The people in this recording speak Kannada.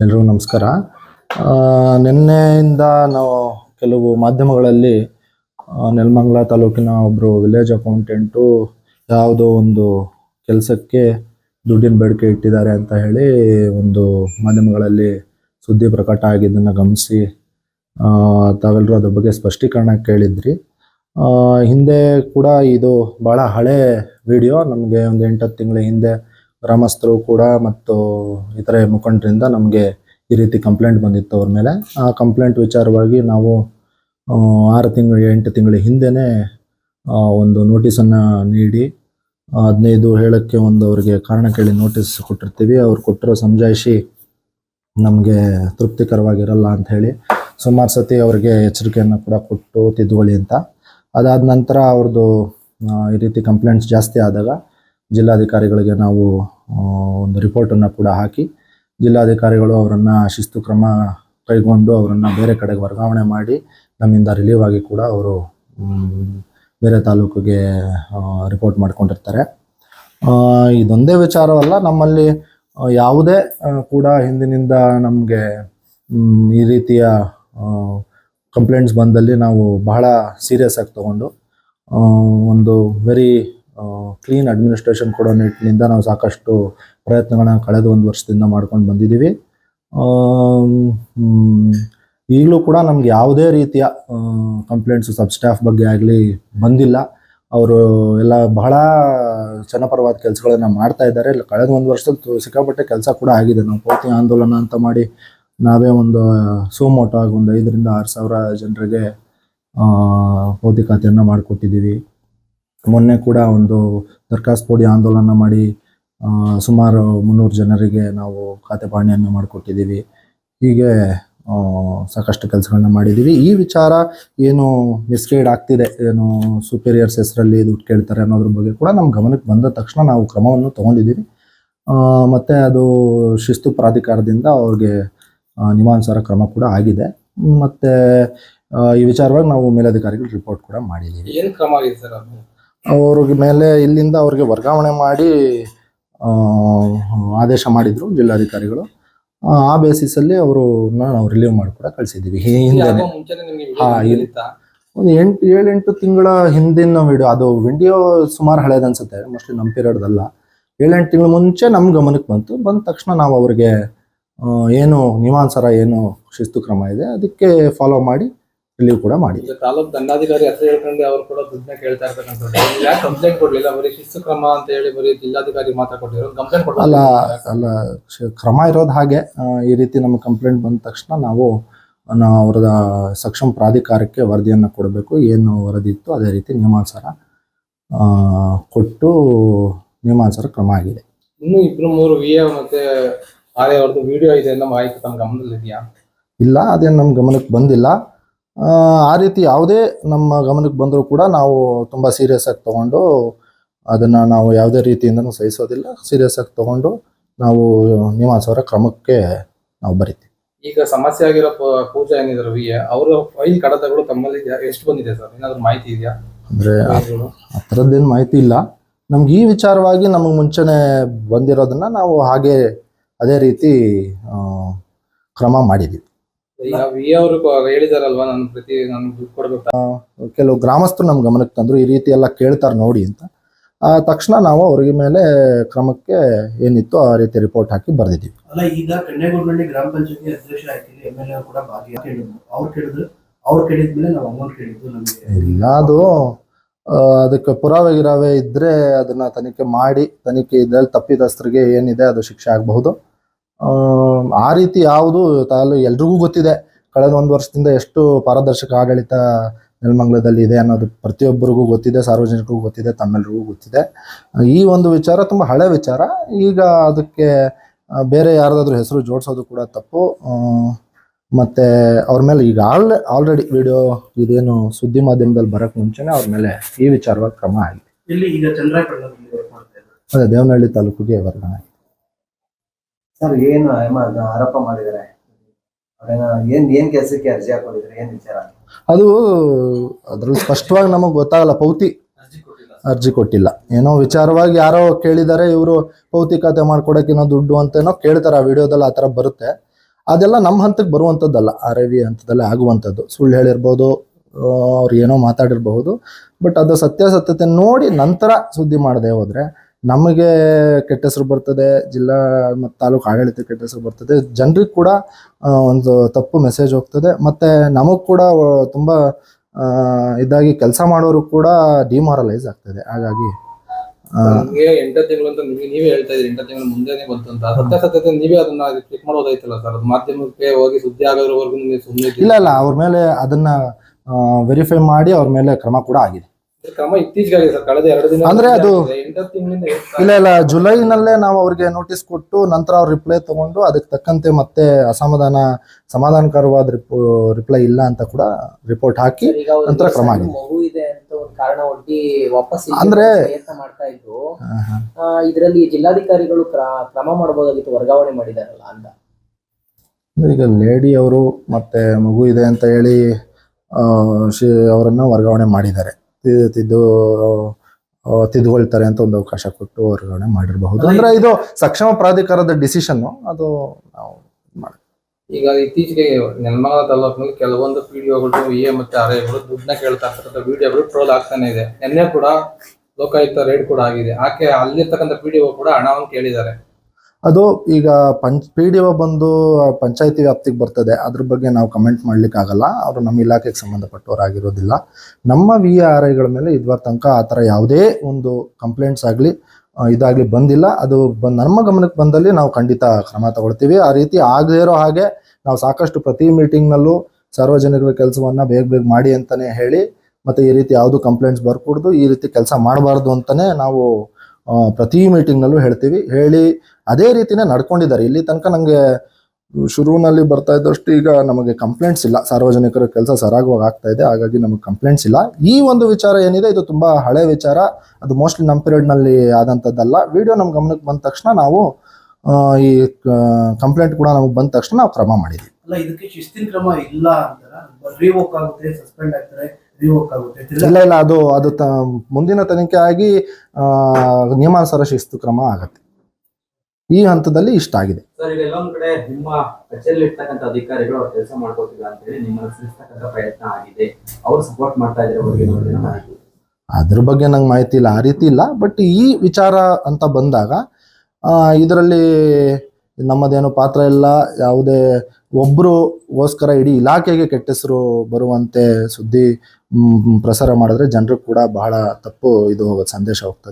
ಎಲ್ರಿಗೂ ನಮಸ್ಕಾರ. ನಿನ್ನೆಯಿಂದ ನಾವು ಕೆಲವು ಮಾಧ್ಯಮಗಳಲ್ಲಿ ನೆಲಮಂಗಲ ತಾಲೂಕಿನ ಒಬ್ಬರು ವಿಲೇಜ್ ಅಕೌಂಟೆಂಟು ಯಾವುದೋ ಒಂದು ಕೆಲಸಕ್ಕೆ ದುಡ್ಡಿನ ಬೇಡಿಕೆ ಇಟ್ಟಿದ್ದಾರೆ ಅಂತ ಹೇಳಿ ಒಂದು ಮಾಧ್ಯಮಗಳಲ್ಲಿ ಸುದ್ದಿ ಪ್ರಕಟ ಆಗಿದ್ದನ್ನು ಗಮನಿಸಿ ತಾವೆಲ್ಲರೂ ಅದ್ರ ಬಗ್ಗೆ ಸ್ಪಷ್ಟೀಕರಣ ಕೇಳಿದ್ರಿ. ಹಿಂದೆ ಕೂಡ ಇದು ಭಾಳ ಹಳೆ ವಿಡಿಯೋ ನಮಗೆ ಒಂದು ಎಂಟತ್ತು ತಿಂಗಳ ಹಿಂದೆ ಗ್ರಾಮಸ್ಥರು ಕೂಡ ಮತ್ತು ಇತರೆ ಮುಖಂಡರಿಂದ ನಮಗೆ ಈ ರೀತಿ ಕಂಪ್ಲೇಂಟ್ ಬಂದಿತ್ತು ಅವ್ರ ಮೇಲೆ. ಆ ಕಂಪ್ಲೇಂಟ್ ವಿಚಾರವಾಗಿ ನಾವು ಆರು ತಿಂಗಳು ಎಂಟು ತಿಂಗಳ ಹಿಂದೆನೇ ಆ, ಒಂದು ನೋಟಿಸನ್ನು ನೀಡಿ ಹದಿನೈದು ಹೇಳೋಕ್ಕೆ ಒಂದು ಅವರಿಗೆ ಕಾರಣ ಕೇಳಿ ನೋಟಿಸ್ ಕೊಟ್ಟಿರ್ತೀವಿ. ಅವ್ರು ಕೊಟ್ಟಿರೋ ಸಮಜಾಯಿಷಿ ನಮಗೆ ತೃಪ್ತಿಕರವಾಗಿರಲ್ಲ ಅಂತ ಹೇಳಿ ಸುಮಾರು ಸತಿ ಅವರಿಗೆ ಎಚ್ಚರಿಕೆಯನ್ನು ಕೂಡ ಕೊಟ್ಟು ತಿದ್ದುಕೊಳ್ಳಿ ಅಂತ. ಅದಾದ ನಂತರ ಅವ್ರದ್ದು ಈ ರೀತಿ ಕಂಪ್ಲೇಂಟ್ಸ್ ಜಾಸ್ತಿ ಆದಾಗ ಜಿಲ್ಲಾಧಿಕಾರಿಗಳಿಗೆ ನಾವು ಒಂದು ರಿಪೋರ್ಟನ್ನು ಕೂಡ ಹಾಕಿ, ಜಿಲ್ಲಾಧಿಕಾರಿಗಳು ಅವರನ್ನು ಶಿಸ್ತು ಕ್ರಮ ಕೈಗೊಂಡು ಅವರನ್ನು ಬೇರೆ ಕಡೆಗೆ ವರ್ಗಾವಣೆ ಮಾಡಿ, ನಮ್ಮಿಂದ ರಿಲೀವ್ ಆಗಿ ಕೂಡ ಅವರು ಬೇರೆ ತಾಲೂಕಿಗೆ ರಿಪೋರ್ಟ್ ಮಾಡಿಕೊಂಡಿರ್ತಾರೆ. ಇದೊಂದೇ ವಿಚಾರವಲ್ಲ, ನಮ್ಮಲ್ಲಿ ಯಾವುದೇ ಕೂಡ ಹಿಂದಿನಿಂದ ನಮಗೆ ಈ ರೀತಿಯ ಕಂಪ್ಲೇಂಟ್ಸ್ ಬಂದಲ್ಲಿ ನಾವು ಬಹಳ ಸೀರಿಯಸ್ ಆಗಿ ತಗೊಂಡು ಒಂದು ವೆರಿ ಕ್ಲೀನ್ ಅಡ್ಮಿನಿಸ್ಟ್ರೇಷನ್ ಕೊಡೋ ನಿಟ್ಟಿನಿಂದ ನಾವು ಸಾಕಷ್ಟು ಪ್ರಯತ್ನಗಳನ್ನ ಕಳೆದ ಒಂದು ವರ್ಷದಿಂದ ಮಾಡ್ಕೊಂಡು ಬಂದಿದ್ದೀವಿ. ಈಗಲೂ ಕೂಡ ನಮ್ಗೆ ಯಾವುದೇ ರೀತಿಯ ಕಂಪ್ಲೇಂಟ್ಸು ಸಬ್ ಸ್ಟಾಫ್ ಬಗ್ಗೆ ಆಗಲಿ ಬಂದಿಲ್ಲ. ಅವರು ಎಲ್ಲ ಬಹಳ ಜನಪರವಾದ ಕೆಲಸಗಳನ್ನು ಮಾಡ್ತಾ ಇದ್ದಾರೆ. ಇಲ್ಲ, ಕಳೆದ ಒಂದು ವರ್ಷದಲ್ಲಿ ಸಿಕ್ಕಾಪಟ್ಟೆ ಕೆಲಸ ಕೂಡ ಆಗಿದೆ. ನಾವು ಪೌತಿ ಆಂದೋಲನ ಅಂತ ಮಾಡಿ ನಾವೇ ಒಂದು ಸೋಮೋಟೋ ಆಗಿ ಒಂದು ಐದರಿಂದ ಆರು ಸಾವಿರ ಜನರಿಗೆ ಪೌತಿ ಖಾತೆಯನ್ನು ಮಾಡಿಕೊಟ್ಟಿದ್ದೀವಿ. ಮೊನ್ನೆ ಕೂಡ ಒಂದು ದರ್ಖಾಸ್ತು ಪೋಡಿ ಆಂದೋಲನ ಮಾಡಿ ಸುಮಾರು ಮುನ್ನೂರು ಜನರಿಗೆ ನಾವು ಖಾತೆ ಪಾಣಿಯನ್ನು ಮಾಡಿಕೊಟ್ಟಿದ್ದೀವಿ. ಹೀಗೆ ಸಾಕಷ್ಟು ಕೆಲಸಗಳನ್ನ ಮಾಡಿದ್ದೀವಿ. ಈ ವಿಚಾರ ಏನು ಮಿಸ್ಗೈಡ್ ಆಗ್ತಿದೆ, ಏನು ಸುಪೀರಿಯರ್ಸ್ ಹೆಸರಲ್ಲಿ ದುಡ್ಡು ಕೇಳ್ತಾರೆ ಅನ್ನೋದ್ರ ಬಗ್ಗೆ ಕೂಡ ನಮ್ಮ ಗಮನಕ್ಕೆ ಬಂದ ತಕ್ಷಣ ನಾವು ಕ್ರಮವನ್ನು ತಗೊಂಡಿದ್ದೀವಿ. ಮತ್ತು ಅದು ಶಿಸ್ತು ಪ್ರಾಧಿಕಾರದಿಂದ ಅವ್ರಿಗೆ ನಿಮಾನುಸಾರ ಕ್ರಮ ಕೂಡ ಆಗಿದೆ. ಮತ್ತು ಈ ವಿಚಾರವಾಗಿ ನಾವು ಮೇಲಧಿಕಾರಿಗಳು ರಿಪೋರ್ಟ್ ಕೂಡ ಮಾಡಿದ್ದೀವಿ. ಏನು ಕ್ರಮ ಆಗಿದೆ ಸರ್ ಅವ್ರಿಗೆ ಮೇಲೆ ಇಲ್ಲಿಂದ ಅವ್ರಿಗೆ ವರ್ಗಾವಣೆ ಮಾಡಿ ಆದೇಶ ಮಾಡಿದ್ರು ಜಿಲ್ಲಾಧಿಕಾರಿಗಳು. ಆ, ಬೇಸಿಸ್ ಬೇಸಿಸಲ್ಲಿ ಅವರು ನಾವು ರಿಲೀವ್ ಮಾಡಿ ಕೂಡ ಕಳಿಸಿದ್ದೀವಿ. ಹಿಂದೆ? ಒಂದು ಎಂಟು ಏಳೆಂಟು ತಿಂಗಳ ಹಿಂದಿನ ವಿಡಿಯೋ ಅದು ವಿಡಿಯೋ ಸುಮಾರು ಹಳೇದು ಅನ್ಸುತ್ತೆ. ಮೋಸ್ಟ್ಲಿ ನಮ್ಮ ಪೀರಿಯಡ್ದಲ್ಲ ಏಳೆಂಟು ತಿಂಗಳ ಮುಂಚೆ ನಮ್ಮ ಗಮನಕ್ಕೆ ಬಂತು. ಬಂದ ತಕ್ಷಣ ನಾವು ಅವರಿಗೆ ಏನು ನಿವಾಂಸರ ಏನು ಶಿಸ್ತು ಕ್ರಮ ಇದೆ ಅದಕ್ಕೆ ಫಾಲೋ ಮಾಡಿ ರಿಲೀವ್ ಕೂಡ ಮಾಡಿ. ಈಗ ತಾಲೂಕ್ ದಂಡಾಧಿಕಾರಿ ಹತ್ರ ಹೇಳ್ಕೊಂಡು ಅವರು ಕೂಡ ದುಡ್ಡನ್ನ ಕೇಳ್ತಾ ಇರ್ತಕ್ಕಂಥದ್ದು ಯಾಕೆ ಕಂಪ್ಲೇಂಟ್ ಕೊಡ್ಲಿಲ್ಲ? ಬರೀ ಶಿಸ್ತು ಕ್ರಮ ಅಂತ ಹೇಳಿ ಬರೀ ಜಿಲ್ಲಾಧಿಕಾರಿ ಮಾತ್ರ ಕೊಟ್ಟಿರೋ ಕಂಪ್ಲೇಂಟ್ ಕೊಡಲ್ಲ ಅಲ್ಲ ಅಲ್ಲ ಕ್ರಮ ಇರೋದು ಹಾಗೆ ಈ ರೀತಿ ನಮ್ಮ ಕಂಪ್ಲೇಂಟ್ ಬಂದ ತಕ್ಷಣ ನಾವು ನಾವು ಅವರ ಸಕ್ಷಮ ಪ್ರಾಧಿಕಾರಕ್ಕೆ ವರದಿಯನ್ನು ಕೊಡಬೇಕು. ಏನು ವರದಿ ಇತ್ತು ಅದೇ ರೀತಿ ನಿಯಮಾನುಸಾರ ಕೊಟ್ಟು ನಿಯಮಾನುಸಾರ ಕ್ರಮ ಆಗಿದೆ. ಇನ್ನು ಇಬ್ರು ಮೂರು ವಿ ಎ ಮತ್ತೆ ಆರ್ ಎ ಅವ್ರದ್ದು ವಿಡಿಯೋ ಇದೆ. ಅನ್ನೋ ಮಾಹಿತಿ ತಮ್ಮ ಗಮನದಲ್ಲಿದೆಯಾ? ಇಲ್ಲ ಅದೇನು ನಮ್ಮ ಗಮನಕ್ಕೆ ಬಂದಿಲ್ಲ. ಆ, ರೀತಿ ಯಾವುದೇ ನಮ್ಮ ಗಮನಕ್ಕೆ ಬಂದರೂ ಕೂಡ ನಾವು ತುಂಬ ಸೀರಿಯಸ್ ಆಗಿ ತಗೊಂಡು ಅದನ್ನು ನಾವು ಯಾವುದೇ ರೀತಿಯಿಂದನೂ ಸಹಿಸೋದಿಲ್ಲ. ಸೀರಿಯಸ್ ಆಗಿ ತಗೊಂಡು ನಾವು ನಿವಾಸವರ ಕ್ರಮಕ್ಕೆ ನಾವು ಬರಿತೀವಿ. ಈಗ ಸಮಸ್ಯೆ ಆಗಿರೋ ಪೂಜಾ ಏನಿದ್ರು ವಿ ಎ ಅವರ ಫೈಲ್ ಕಡತಗಳು ತಮ್ಮಲ್ಲಿ ಎಷ್ಟು ಬಂದಿದೆ ಸರ್? ಏನಾದರೂ ಮಾಹಿತಿ ಇದೆಯಾ? ಅಂದರೆ? ಆ ಥರದ್ದೇನು ಮಾಹಿತಿ ಇಲ್ಲ. ನಮ್ಗೆ ಈ ವಿಚಾರವಾಗಿ ನಮಗೆ ಮುಂಚೆನೆ ಬಂದಿರೋದನ್ನ ನಾವು ಹಾಗೆ ಅದೇ ರೀತಿ ಕ್ರಮ ಮಾಡಿದ್ದೀವಿ ಹೇಳಿದಾರಲ್ವಾ ನಾನು ಪ್ರತಿ ನಾನು ದುಡ್ಡು ಕೊಡ್ಬೇಕು? ಕೆಲವು ಗ್ರಾಮಸ್ಥರು ನಮ್ಮ ಗಮನಕ್ಕೆ ತಂದ್ರು ಈ ರೀತಿ ಎಲ್ಲ ಕೇಳ್ತಾರೆ ನೋಡಿ ಅಂತ. ಆ ತಕ್ಷಣ ನಾವು ಅವ್ರಿಗೆ ಮೇಲೆ ಕ್ರಮಕ್ಕೆ ಏನಿತ್ತು ಆ ರೀತಿ ರಿಪೋರ್ಟ್ ಹಾಕಿ ಬರೆದಿದ್ದೀವಿ. ಅಲ್ಲ ಈಗ ಗ್ರಾಮ ಪಂಚಾಯತಿ ಅಧ್ಯಕ್ಷ ಆಯ್ತಿಲ್ಲ ಎಂ ಎಲ್ ಎ ಕೂಡ ಭಾಗಿ ಕೇಳಿದ್ರು ಅವ್ರು ಕೇಳಿದ್ರು ಅವ್ರು ಕೇಳಿದ್ಮೇಲೆ ನಾವು ಅಮೌಂಟ್ ಕೇಳಿದ್ದು ನಮಗೆ. ಇಲ್ಲ ಅದು ಆ, ಅದಕ್ಕೆ ಪುರಾವೆ ಗಿರಾವೆ ಇದ್ರೆ ಅದನ್ನ ತನಿಖೆ ಮಾಡಿ ತನಿಖೆ ಇದ್ರಲ್ಲಿ ತಪ್ಪಿತಸ್ಥರಿಗೆ ಏನಿದೆ ಅದು ಶಿಕ್ಷೆ ಆಗಬಹುದು. ಆ ರೀತಿ ಯಾವುದು ತಾಲು ಎಲ್ರಿಗೂ ಗೊತ್ತಿದೆ. ಕಳೆದ ಒಂದು ವರ್ಷದಿಂದ ಎಷ್ಟು ಪಾರದರ್ಶಕ ಆಡಳಿತ ನೆಲಮಂಗಲದಲ್ಲಿ ಇದೆ ಅನ್ನೋದು ಪ್ರತಿಯೊಬ್ಬರಿಗೂ ಗೊತ್ತಿದೆ ಸಾರ್ವಜನಿಕರಿಗೂ ಗೊತ್ತಿದೆ ತಮ್ಮೆಲ್ಲರಿಗೂ ಗೊತ್ತಿದೆ. ಈ ಒಂದು ವಿಚಾರ ತುಂಬ ಹಳೆ ವಿಚಾರ. ಈಗ ಅದಕ್ಕೆ ಬೇರೆ ಯಾರ್ದಾದ್ರೂ ಹೆಸರು ಜೋಡಿಸೋದು ಕೂಡ ತಪ್ಪು. ಮತ್ತೆ ಅವ್ರ ಮೇಲೆ ಈಗ ಆಲ್ ಆಲ್ರೆಡಿ ವಿಡಿಯೋ ಇದೇನು ಸುದ್ದಿ ಮಾಧ್ಯಮದಲ್ಲಿ ಬರಕ್ ಮುಂಚೆನೆ ಅವ್ರ ಮೇಲೆ ಈ ವಿಚಾರವಾಗಿ ಕ್ರಮ ಆಗಿದೆ. ಇಲ್ಲಿ ಈಗ ಅದೇ ದೇವನಹಳ್ಳಿ ತಾಲೂಕಿಗೆ ವರ್ಗಾವಣೆ. ಸರ್ ಏನು ಆರೋಪ ಮಾಡಿದ್ದಾರೆ? ಏನ್ ಏನ್ ಕೆಲಸಕ್ಕೆ ಅರ್ಜಿ ಹಾಕೊಂಡಿದ್ರೆ? ಏನ್ ವಿಚಾರ? ಅದು ಅದ್ರಲ್ಲಿ ಸ್ಪಷ್ಟವಾಗಿ ನಮಗೆ ಗೊತ್ತಾಗಲ್ಲ ಪೌತಿ ಅರ್ಜಿ ಕೊಟ್ಟಿಲ್ಲ. ಏನೋ ವಿಚಾರವಾಗಿ ಯಾರೋ ಕೇಳಿದ್ದಾರೆ ಇವರು ಪೌತಿ ಖಾತೆ ಮಾಡ್ಕೊಡಕ್ಕೆ ಏನೋ ದುಡ್ಡು ಅಂತೇನೋ ಕೇಳ್ತಾರೆ ಆ ವಿಡಿಯೋದಲ್ಲಿ ಆ ಥರ ಬರುತ್ತೆ. ಅದೆಲ್ಲ ನಮ್ಮ ಹಂತಕ್ಕೆ ಬರುವಂಥದ್ದಲ್ಲ ಆರ್ ಐ ವಿ ಹಂತದಲ್ಲಿ ಆಗುವಂಥದ್ದು. ಸುಳ್ಳು ಹೇಳಿರ್ಬೋದು ಅವ್ರು ಏನೋ ಮಾತಾಡಿರ್ಬಹುದು. ಬಟ್ ಅದು ಸತ್ಯಾಸತ್ಯತೆ ನೋಡಿ ನಂತರ ಸುದ್ದಿ ಮಾಡದೆ ಹೋದ್ರೆ ನಮಗೆ ಕೆಟ್ಟ ಹೆಸರು ಬರ್ತದೆ ಜಿಲ್ಲಾ ಮತ್ತು ತಾಲೂಕು ಆಡಳಿತ ಕೆಟ್ಟ ಹೆಸರು ಬರ್ತದೆ. ಜನರಿಗೆ ಕೂಡ ಒಂದು ತಪ್ಪು ಮೆಸೇಜ್ ಹೋಗ್ತದೆ. ಮತ್ತೆ ನಮಗ್ ಕೂಡ ತುಂಬ ಇದಾಗಿ ಕೆಲಸ ಮಾಡೋರು ಕೂಡ ಡಿಮಾರಲೈಸ್ ಆಗ್ತದೆ. ಹಾಗಾಗಿ ನಮಗೆ ಎಂಟು ತಿಂಗಳು ಅಂತ ನಿಮ್ಗೆ ನೀವೇ ಹೇಳ್ತಾ ಇದ್ರಿ ಎಂಟು ತಿಂಗಳು ಮುಂದೆನೆ ಬಂತು ಅಂತ ಸತ್ಯಾಸತ್ಯತೆ ನೀವೇ ಅದನ್ನ ಕ್ಲಿಕ್ ಮಾಡೋದೈತಲ್ಲ ಸರ್ ಅದು ಮಾಧ್ಯಮಕ್ಕೆ ಹೋಗಿ ಸುದ್ದಿ ಆಗೋದ್ರವರೆಗೂ ನೀವು ಸುಮ್ಮನೆ ಇಲ್ಲ ಇಲ್ಲ. ಅವ್ರ ಮೇಲೆ ಅದನ್ನ ವೆರಿಫೈ ಮಾಡಿ ಅವ್ರ ಮೇಲೆ ಕ್ರಮ ಕೂಡ ಆಗಿದೆ. ಅಂದ್ರೆ ಅದು- ಇಲ್ಲ ಇಲ್ಲ ಜುಲೈನಲ್ಲೇ ನಾವು ಅವ್ರಿಗೆ ನೋಟಿಸ್ ಕೊಟ್ಟು ನಂತರ ಅವ್ರ ರಿಪ್ಲೈ ತಗೊಂಡು ಅದಕ್ಕೆ ತಕ್ಕಂತೆ ಮತ್ತೆ ಅಸಮಾಧಾನ ಸಮಾಧಾನಕರವಾದ ರಿಪ್ಲೈ ಇಲ್ಲ ಅಂತ ಕೂಡ ರಿಪೋರ್ಟ್ ಹಾಕಿ ನಂತರ ಕ್ರಮ ಆಗಿದೆ. ಮಗು ಇದೆ ಅಂತ ಒಂದು ಕಾರಣ ಒಡ್ಡಿ ವಾಪಸ್ ಅಂದ್ರೆ- ಪ್ರಯತ್ನ ಮಾಡ್ತಾ ಇದ್ರು. ಇದರಲ್ಲಿ ಜಿಲ್ಲಾಧಿಕಾರಿಗಳು ಕ್ರ- ಕ್ರಮ ಮಾಡಬಹುದಾಗಿತ್ತು ವರ್ಗಾವಣೆ ಮಾಡಿದಾರಲ್ಲ ಅಂತ. ಈಗ ಲೇಡಿ ಅವರು ಮತ್ತೆ ಮಗು ಇದೆ ಅಂತ ಹೇಳಿ ಅವರನ್ನ ವರ್ಗಾವಣೆ ಮಾಡಿದ್ದಾರೆ. ತಿದ್ದು ತಿದ್ದುಕೊಳ್ತಾರೆ ಅಂತ ಒಂದು ಅವಕಾಶ ಕೊಟ್ಟು ವರ್ಗಾವಣೆ ಮಾಡಿರಬಹುದು. ಅಂದ್ರೆ ಇದು ಸಕ್ಷಮ ಪ್ರಾಧಿಕಾರದ ಡಿಸಿಷನ್ ಅದು ನಾವು ಮಾಡಿ ಈಗ ಇತ್ತೀಚೆಗೆ ನೆಲಮಂಗಲ ತಾಲೂಕಿನಲ್ಲಿ ಕೆಲವೊಂದು ಪಿಡಿಒಗಳು ಇ ಎ ಮತ್ತೆ ಆರ್ ಎಗಳು ದುಡ್ಡನ್ನ ಕೇಳ್ತಾ ಇರ್ತಕ್ಕಂಥ ವಿಡಿಯೋಗಳು ಟ್ರೋಲ್ ಆಗ್ತಾನೆ ಇದೆ. ನಿನ್ನೆ ಕೂಡ ಲೋಕಾಯುಕ್ತ ರೇಡ್ ಕೂಡ ಆಗಿದೆ. ಆಕೆ ಅಲ್ಲಿರ್ತಕ್ಕಂಥ ಪಿಡಿಒ ಕೂಡ ಹಣವನ್ನು ಕೇಳಿದ್ದಾರೆ. ಅದು ಈಗ ಪಂಚ್ ಪಿ ಡಿ ಒ ಬಂದು ಪಂಚಾಯತಿ ವ್ಯಾಪ್ತಿಗೆ ಬರ್ತದೆ. ಅದ್ರ ಬಗ್ಗೆ ನಾವು ಕಮೆಂಟ್ ಮಾಡ್ಲಿಕ್ಕೆ ಆಗಲ್ಲ ಅವರು ನಮ್ಮ ಇಲಾಖೆಗೆ ಸಂಬಂಧಪಟ್ಟವರಾಗಿರೋದಿಲ್ಲ ನಮ್ಮ ವಿ ಆರ್ ಐಗಳ ಮೇಲೆ ಇದುವರ ತನಕ ಆ ಥರ ಯಾವುದೇ ಒಂದು ಕಂಪ್ಲೇಂಟ್ಸ್ ಆಗಲಿ ಇದಾಗಲಿ ಬಂದಿಲ್ಲ. ಅದು ನಮ್ಮ ಗಮನಕ್ಕೆ ಬಂದಲ್ಲಿ ನಾವು ಖಂಡಿತ ಕ್ರಮ ತಗೊಳ್ತೀವಿ. ಆ ರೀತಿ ಆಗದೇ ಇರೋ ಹಾಗೆ ನಾವು ಸಾಕಷ್ಟು ಪ್ರತಿ ಮೀಟಿಂಗ್ನಲ್ಲೂ ಸಾರ್ವಜನಿಕರ ಕೆಲಸವನ್ನ ಬೇಗ ಬೇಗ ಮಾಡಿ ಅಂತಲೇ ಹೇಳಿ, ಮತ್ತೆ ಈ ರೀತಿ ಯಾವುದು ಕಂಪ್ಲೇಂಟ್ಸ್ ಬರ್ಕೂಡ್ದು ಈ ರೀತಿ ಕೆಲಸ ಮಾಡಬಾರ್ದು ಅಂತಲೇ ನಾವು ಪ್ರತಿ ಮೀಟಿಂಗ್ನಲ್ಲೂ ಹೇಳ್ತೀವಿ. ಹೇಳಿ ಅದೇ ರೀತಿನೇ ನಡ್ಕೊಂಡಿದ್ದಾರೆ. ಇಲ್ಲಿ ತನಕ ನನಗೆ ಶುರುವಿನಲ್ಲಿ ಬರ್ತಾ ಇದ್ದಷ್ಟು ಈಗ ನಮಗೆ ಕಂಪ್ಲೇಂಟ್ಸ್ ಇಲ್ಲ. ಸಾರ್ವಜನಿಕರ ಕೆಲಸ ಸರಾಗವಾಗಿ ಆಗ್ತಾ ಇದೆ. ಹಾಗಾಗಿ ನಮಗೆ ಕಂಪ್ಲೇಂಟ್ಸ್ ಇಲ್ಲ. ಈ ಒಂದು ವಿಚಾರ ಏನಿದೆ ಇದು ತುಂಬಾ ಹಳೆ ವಿಚಾರ. ಅದು ಮೋಸ್ಟ್ಲಿ ನಮ್ಮ ಪೀರಿಯಡ್ನಲ್ಲಿ ಆದಂಥದ್ದಲ್ಲ ವಿಡಿಯೋ ನಮ್ಮ ಗಮನಕ್ಕೆ ಬಂದ ತಕ್ಷಣ ನಾವು ಈ ಕಂಪ್ಲೇಂಟ್ ಕೂಡ ನಮಗೆ ಬಂದ ತಕ್ಷಣ ನಾವು ಕ್ರಮ ಮಾಡಿದ್ವಿ. ಅಲ್ಲ ಇದಕ್ಕೆ ಶಿಸ್ತಿನ ಕ್ರಮ ಇಲ್ಲ ಅಂತಾರೆ? ರಿವೋಕ್ ಆಗುತ್ತೆ ಸಸ್ಪೆಂಡ್ ಆಗ್ತಾರೆ ರಿವೋಕ್ ಆಗುತ್ತೆ. ಇಲ್ಲ ಇಲ್ಲ ಅದು ಅದು ಮುಂದಿನ ತನಿಖೆ ಆಗಿ ನಿಯಮಾನುಸಾರ ಶಿಸ್ತು ಕ್ರಮ ಆಗತ್ತೆ. ಈ ಹಂತದಲ್ಲಿ ಇಷ್ಟ ಆಗಿದೆ. ಸರ್ ಈಗ ಎಲ್ಲೊಂದ್ ಕಡೆ ನಿಮ್ಮ ಕಚೇರಿಯಲ್ಲಿ ಇರ್ತಕ್ಕಂಥ ಅಧಿಕಾರಿಗಳು ಅವ್ರ ಕೆಲಸ ಮಾಡ್ಕೋತಿಲ್ಲ ಅಂತ ಹೇಳಿ ನಿಮ್ಮನ್ನ ತಿಳಿಸ್ತಕ್ಕಂಥ ಪ್ರಯತ್ನ ಆಗಿದೆ. ಅವ್ರು ಸಪೋರ್ಟ್ ಮಾಡ್ತಾ ಇದ್ರೆ ಅವ್ರಿಗೆ ನೋಡಿದ್ರೆ ಅದ್ರ ಬಗ್ಗೆ ನಂಗೆ ಮಾಹಿತಿ ಇಲ್ಲ. ಆ ರೀತಿ ಇಲ್ಲ. ಬಟ್ ಈ ವಿಚಾರ ಅಂತ ಬಂದಾಗ ಇದರಲ್ಲಿ ನಮ್ಮದೇನು ಪಾತ್ರ ಇಲ್ಲ. ಯಾವುದೇ ಒಬ್ರುಗೋಸ್ಕರ ಇಡೀ ಇಲಾಖೆಗೆ ಕೆಟ್ಟ ಹೆಸರು ಬರುವಂತೆ ಸುದ್ದಿ ಪ್ರಸಾರ ಮಾಡಿದ್ರೆ ಜನರು ಕೂಡ ಬಹಳ ತಪ್ಪು ಇದು ಸಂದೇಶ ಹೋಗ್ತದೆ.